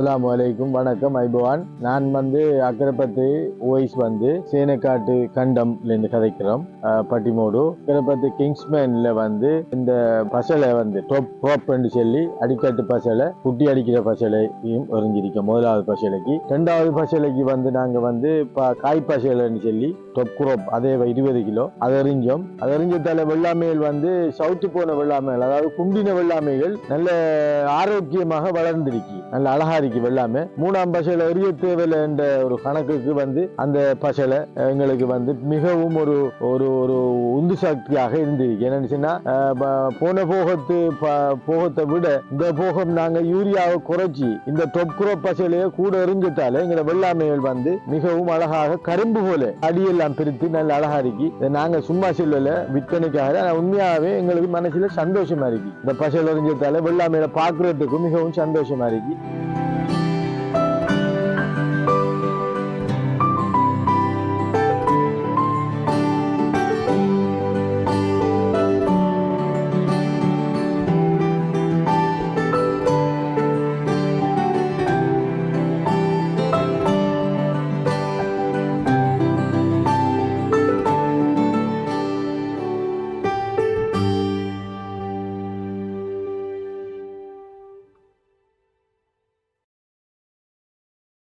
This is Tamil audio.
அஸ்ஸலாமு வலைக்கும் வணக்கம் ஐபவான். நான் வந்து அக்கரப்பத்து ஓய்ஸ் வந்து சேனக்காட்டு கண்டம்லேருந்து கதைக்கிறோம். பட்டிமோடு. அக்கரப்பத்து கிங்ஸ்மேன்ல வந்து இந்த பசலை வந்து டொப் ரோப்னு சொல்லி அடிக்கட்டு பசலை குட்டி அடிக்கிற பசலையும் எறிஞ்சிருக்கோம் முதலாவது பசலைக்கு. ரெண்டாவது பசலைக்கு வந்து நாங்கள் வந்து காய் பசலைன்னு சொல்லி டொப் குரோப் அதே இருபது கிலோ. அது எறிஞ்சோம். அது எறிஞ்சதால வெள்ளாமைகள் வந்து சவுத்து போன வெள்ளாமைகள் அதாவது குண்டின வெள்ளாமைகள் நல்ல ஆரோக்கியமாக வளர்ந்திருக்கு. நல்ல அழகா இருக்கு வெள்ளாமை. மூணாம் பசலை எரிய தேவையில்லை என்ற ஒரு கணக்குக்கு வந்து அந்த பசலை எங்களுக்கு வந்து மிகவும் ஒரு ஒரு ஒரு உந்து சக்தியாக இருந்திருக்கு. என்னன்னு சொன்னா போன போகத்து போகத்தை விட இந்த போகம் நாங்க யூரியாவை குறைச்சி இந்த டொப் குரோப் கூட எரிஞ்சிட்டாலே எங்களை வெள்ளாமைகள் வந்து மிகவும் அழகாக கரும்பு போல அடியெல்லாம் பிரித்து நல்ல அழகா இருக்கு. நாங்க சும்மா சொல்லல விற்பனைக்காக உண்மையாகவே உண்மையாவே எங்களுக்கு மனசுல சந்தோஷமா இருக்கு. இந்த பசல் எரிஞ்சிட்டாலே வெள்ளாமையில பாக்குறதுக்கும் மிகவும் சந்தோஷமா இருக்கு.